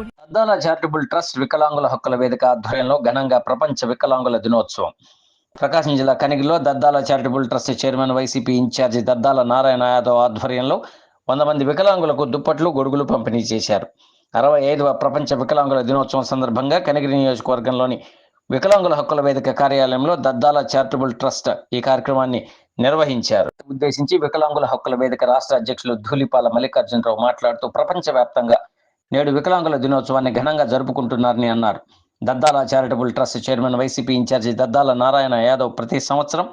Daddala charitable trust వికలాంగుల హక్కుల వేదిక ఆధ్వర్యంలో ఘనంగా ప్రపంచ వికలాంగుల దినోత్సవం. ప్రకాశం జిల్లా కనిగిలో Daddala charitable trust chairman YCP in charge Daddala Narayana Yadav ఆధ్వర్యంలో వంద మంది వికలాంగులకు దుప్పట్లు గొడుగులు పంపిణీ చేశారు. అరవై ఐదవ ప్రపంచ వికలాంగుల దినోత్సవం సందర్భంగా కనిగిరి నియోజకవర్గంలోని వికలాంగుల హక్కుల వేదిక కార్యాలయంలో దద్దాల చారిటబుల్ ట్రస్ట్ ఈ కార్యక్రమాన్ని నిర్వహించారు. ఉద్దేశించి వికలాంగుల హక్కుల వేదిక రాష్ట్ర అధ్యక్షులు ధూలిపాల మల్లికార్జునరావు మాట్లాడుతూ ప్రపంచవ్యాప్తంగా నేడు వికలాంగుల దినోత్సవాన్ని ఘనంగా జరుపుకుంటున్నారని అన్నారు. Daddala charitable trust chairman YCP in charge Daddala Narayana Yadav ప్రతి సంవత్సరం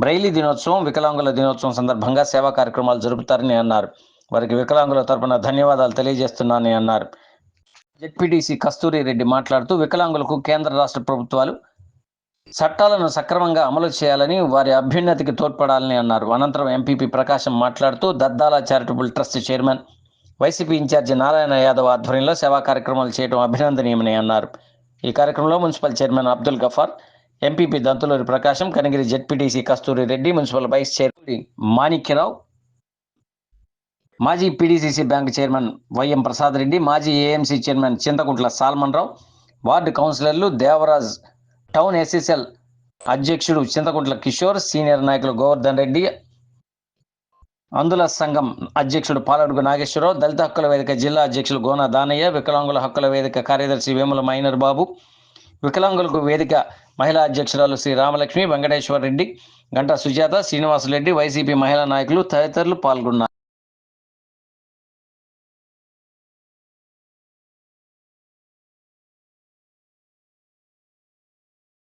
బ్రైలీ దినోత్సవం వికలాంగుల దినోత్సవం సందర్భంగా సేవా కార్యక్రమాలు జరుపుతారని అన్నారు. వారికి వికలాంగుల తరపున ధన్యవాదాలు తెలియజేస్తున్నానని అన్నారు. జెడ్పీటీసీ కస్తూరి రెడ్డి మాట్లాడుతూ వికలాంగులకు కేంద్ర రాష్ట్ర ప్రభుత్వాలు చట్టాలను సక్రమంగా అమలు చేయాలని వారి అభ్యున్నతికి తోడ్పడాలని అన్నారు. అనంతరం ఎంపీపీ ప్రకాశం మాట్లాడుతూ Daddala charitable trust chairman YCP in charge Narayana Yadav ఆధ్వర్యంలో సేవా కార్యక్రమాలు చేయడం అభినందనీయమని అన్నారు. ఈ కార్యక్రమంలో municipal chairman Abdul Gafar MPP Dantuluri Prakasam Kanigiri ZPTC Kasturi Reddy municipal vice chairman Manikyarao మాజీ PDCC bank chairman YM Prasad Reddy మాజీ AMC chairman Chinthakuntla Salmon Rao ward కౌన్సిలర్లు దేవరాజ్ టౌన్ ఎస్ఎస్ఎల్ అధ్యక్షుడు చింతకుంట్ల కిషోర్ సీనియర్ నాయకులు గోవర్ధన్ రెడ్డి అందుల సంఘం అధ్యక్షుడు పాలడుగు నాగేశ్వరరావు దళిత హక్కుల వేదిక జిల్లా అధ్యక్షులు గోనా దానయ్య వికలాంగుల హక్కుల వేదిక కార్యదర్శి వేముల మైనర్ బాబు వికలాంగులకు వేదిక మహిళా అధ్యక్షురాలు శ్రీ రామలక్ష్మి వెంకటేశ్వర రెడ్డి గంటా సుజాత శ్రీనివాసరెడ్డి వైసీపీ మహిళా నాయకులు తదితరులు పాల్గొన్నారు.